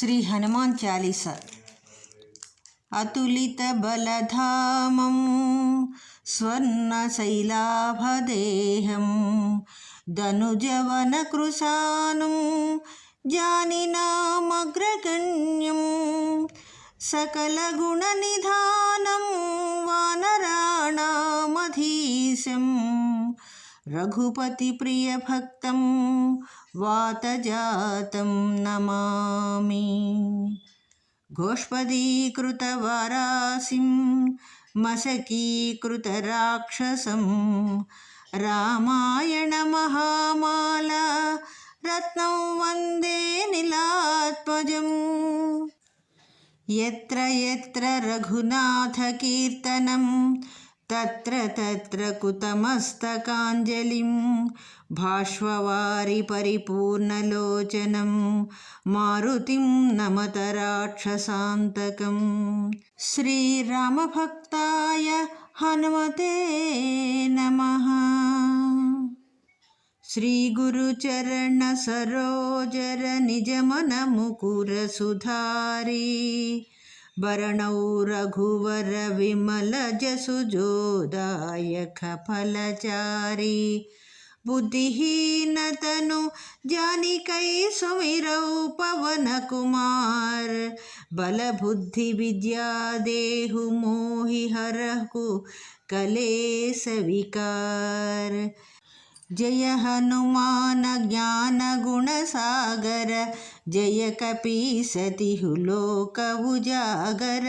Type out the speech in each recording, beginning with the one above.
శ్రీ హనుమాన్ చాలీస అతులిత బలధామం స్వర్ణశైలాభదేహం ధనుజవన కృశానం జానినామగ్రగణ్యం సకలగుణనిధానం వానరాణామధీశం రఘుపతిప్రియభక్తం वातजातं नमामि घोष्पदीकृतवारासिं मसकीकृतराक्षसं रामायणमहामाला रत्नं वन्दे निलात्मजम् यत्र यत्र रघुनाथकीर्तनं तत्र तत्र कुतमस्तकाञ्जलिं भाष्ववारि परिपूर्णलोचनं मारुतिं नमत राक्षसान्तकं श्रीरामभक्ताय हनुमते नमः। श्रीगुरुचरणसरोजर निजमनमुकुरसुधारी वरण रघुवर विमल जसुजोदायक फलचारी। बुद्धिहीन तनु जानिकै सुमिरौ पवन कुमार। बल बुद्धि विद्या देहु मोहि हरहु कलेस विकार। జయ హనుమాన జ్ఞాన గుణసాగర జయ కపీసతిహులోకవు జాగర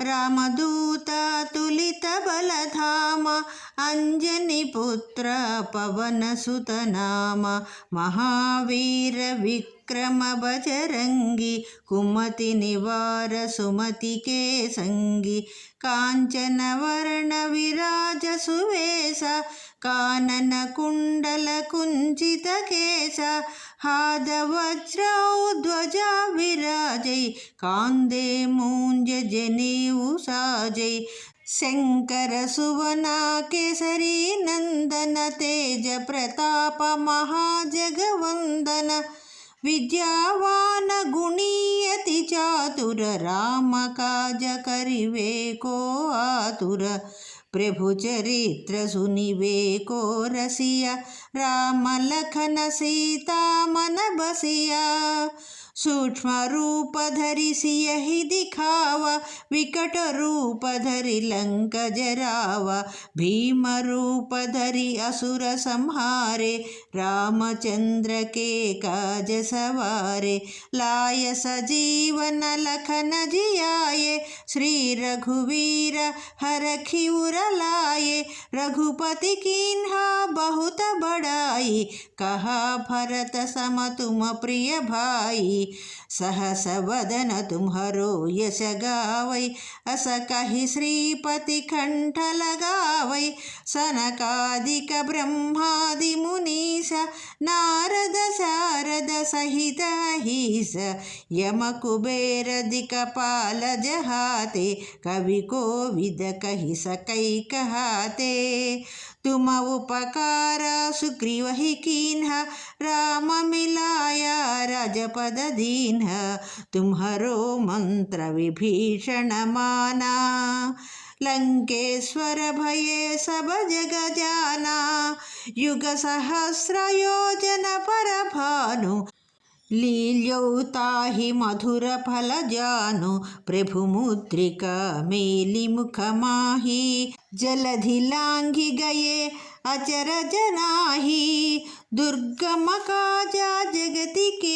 రామదూత తులిత బలధామ అంజని పుత్ర పవన సుతనామ మహావీర విక్ विक्रम बजरंगी कुमति निवार सुमति के संगी कांचन वर्ण विराज सुवेश कानन कुण्डल कुञ्चित केश हादवज्रौ ध्वजा विराजै कान्दे मूञ्ज जनेऊ साजै शङ्कर सुवना केसरी नन्दन तेज प्रताप महाजगवन्दन విద్యావాన గుణీయతి చాతుర రామకాజకరివేకో ఆతుర. ప్రభు చరిత్ర సునివేకో రసియ. రామలఖన సీతామన బసియా. सूक्ष्म रूप धरि सियहि दिखावा विकट रूप धरि लंक जरावा भीम रूप धरि असुर संहारे, रामचंद्र के काज सवारे, लाय सजीवन लखन जियाये, श्री रघुवीर हर उर लाये, रघुपति कीन्हा बहुत बड़ाई, कहा भरत सम तुम प्रिय भाई सहस वदन तुम्हरो यश गावै अस कहि श्रीपति कंठ लगावै सनकादिक ब्रह्मादि मुनीश नारद शारद सहित अहिस यम कुबेर दिकपाल जहाते कवि को विद कहि सकै कहाते तुम उपकार सुग्रीव ही कीन्हा राम मिलाया राजपदधीन तुम्हरो मंत्र विभीषण माना लंकेश्वर भये सब जग जाना। युग सहस्रयोजन पर भानु लील्यौता हि मधुरफलजानु प्रभुमुद्रिका मेलिमुखमाहि जलधिलाङ्घि गए का जा जगति के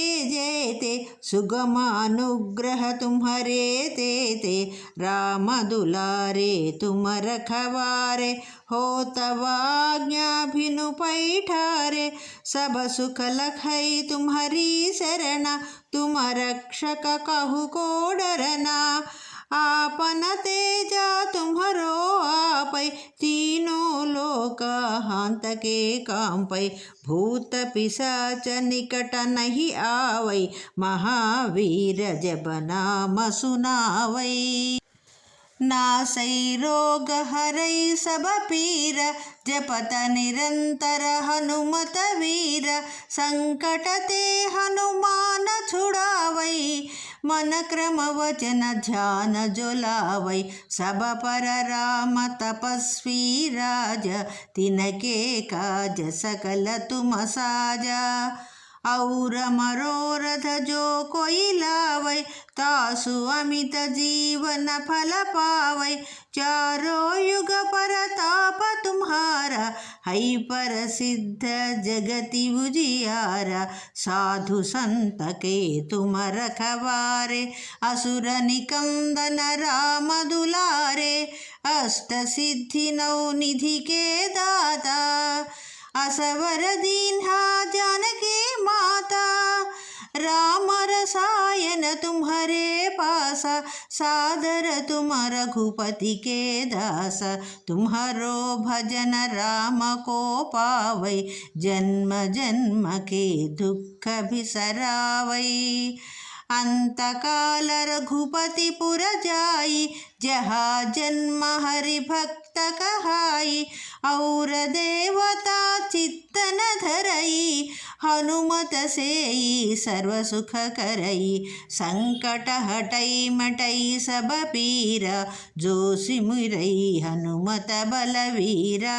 जयते सुगम अनुग्रह तुम्हारे ते ते राम दुलारे तुम रखवारे हो तवाज्ञाभिनु पैठारे सब सुख लखई तुम्हारी शरण तुम रक्षक कहु को डरना आपन तेजा तुम्हरो आपै तीनों लोक हांत के काम पै भूत पिशाच निकट नहीं आवै महावीर जब नाम सुनावै नासै रोग हरै सब पीर जपत निरंतर हनुमत वीर संकट ते हनुमान छुड़ावै మన క్రమవచన ధ్యాన జొలావై సభ పర రామ తపస్వీ రాజ తినకే కాజ సకల తుమసాజ ఔర మరోరథ జో కొయిలావై తాసు అమిత జీవన ఫల పావై चारो युग पर ताप तुम्हारा है पर सिद्ध जगति उजियारा। साधु संत के तुम रखवारे, असुर निकंदन राम दुलारे। अष्ट सिद्धि नौ निधि के दाता, असवर दीन्हा जानकी माता। राम रसायन तुम्हारे सादर तुम रघुपति के दास, तुम्हारो भजन राम को पावै, जन्म जन्म के दुख भी सरावै अंतकाल रघुपति पुर जाई, जहा जन्म हरि भक्त कहाई और देवता चित्तन धरई हनुमत सेई सर्व सुख करई संकट हटई मटई सब पीरा जो सिमुरई हनुमत बलवीरा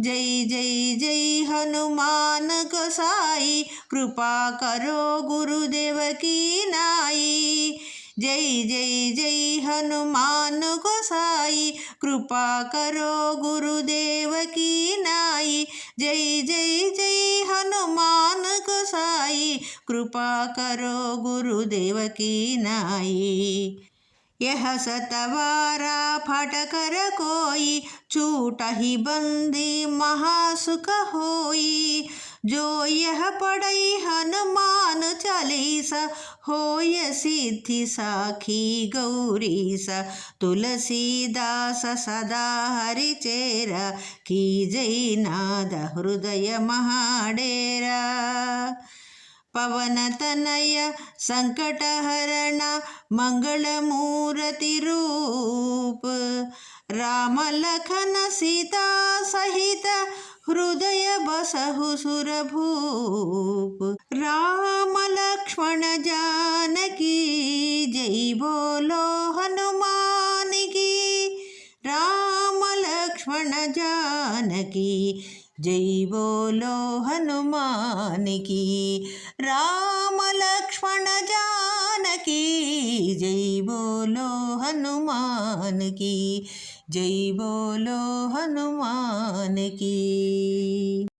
जय जय जय हनुमान गोसाई कृपा करो गुरुदेव की नाई जय जय जय हनुमान गोसाई कृपा करो गुरुदेव की नाई जय जय जय हनुमान गोसाई कृपा करो गुरुदेव की नाई यह सतवारा फटकर कोई छूट ही बंदी महासुख होई जो यह पढ़ई हनुमान चालीसा होय सिद्धि साखी गौरीसा तुलसीदास सदा हरि चेरा की जय नाद हृदय महाडेरा पवनतनय सङ्कटहरण मङ्गलमूर्तिरूप रामलखन सीता सहित हृदय बसहु सुरभूप। राम लक्ष्मण जानकी, जय बोलो हनुमान की। राम लक्ष्मण जानकी, जय बोलो हनुमान की। राम लक्ष्मण जानकी, जय बोलो हनुमान की। জয় বলো হনুমান কি